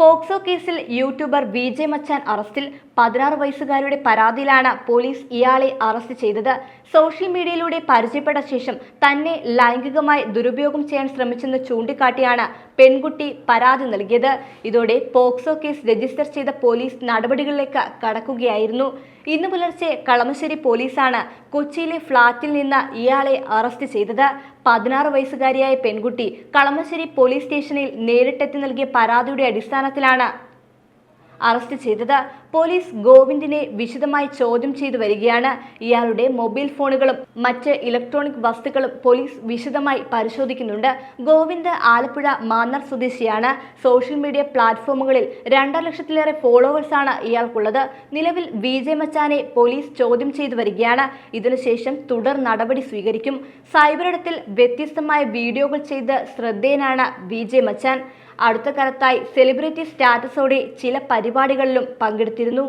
POCSO കേസിൽ YouTuber V J മച്ചാൻ അറസ്റ്റിൽ പതിനാറ് വയസ്സുകാരുടെ പരാതിയിലാണ് പോലീസ് ഇയാളെ അറസ്റ്റ് ചെയ്തത്. സോഷ്യൽ മീഡിയയിലൂടെ പരിചയപ്പെട്ട ശേഷം തന്നെ ലൈംഗികമായി ദുരുപയോഗം ചെയ്യാൻ ശ്രമിച്ചെന്ന് ചൂണ്ടിക്കാട്ടിയാണ് പെൺകുട്ടി പരാതി നൽകിയത്. ഇതോടെ പോക്സോ കേസ് രജിസ്റ്റർ ചെയ്ത പോലീസ് നടപടികളിലേക്ക് കടക്കുകയായിരുന്നു. ഇന്ന് പുലർച്ചെ കളമശ്ശേരി പോലീസാണ് കൊച്ചിയിലെ ഫ്ളാറ്റിൽ നിന്ന് ഇയാളെ അറസ്റ്റ് ചെയ്തത്. പതിനാറ് വയസ്സുകാരിയായ പെൺകുട്ടി കളമശ്ശേരി പോലീസ് സ്റ്റേഷനിൽ നേരിട്ടെത്തി നൽകിയ പരാതിയുടെ അടിസ്ഥാനത്തിലാണ് അറസ്റ്റ് ചെയ്തത് പോലീസ് ഗോവിന്ദിനെ വിശദമായി ചോദ്യം ചെയ്തു വരികയാണ്. ഇയാളുടെ മൊബൈൽ ഫോണുകളും മറ്റ് ഇലക്ട്രോണിക് വസ്തുക്കളും പോലീസ് വിശദമായി പരിശോധിക്കുന്നുണ്ട്. ഗോവിന്ദ് ആലപ്പുഴ മാന്നാർ സ്വദേശിയാണ്. സോഷ്യൽ മീഡിയ പ്ലാറ്റ്ഫോമുകളിൽ രണ്ടര ലക്ഷത്തിലേറെ ഫോളോവേഴ്സാണ് ഇയാൾക്കുള്ളത്. നിലവിൽ വി മച്ചാനെ പോലീസ് ചോദ്യം ചെയ്തു വരികയാണ്. ഇതിനുശേഷം തുടർ നടപടി സ്വീകരിക്കും. സൈബറിടത്തിൽ വ്യത്യസ്തമായ വീഡിയോകൾ ചെയ്ത് ശ്രദ്ധേയനാണ് വി മച്ചാൻ. അടുത്ത കാലത്തായി സെലിബ്രിറ്റി സ്റ്റാറ്റസോടെ ചില പരിപാടികളിലും പങ്കെടുത്തിരുന്നു.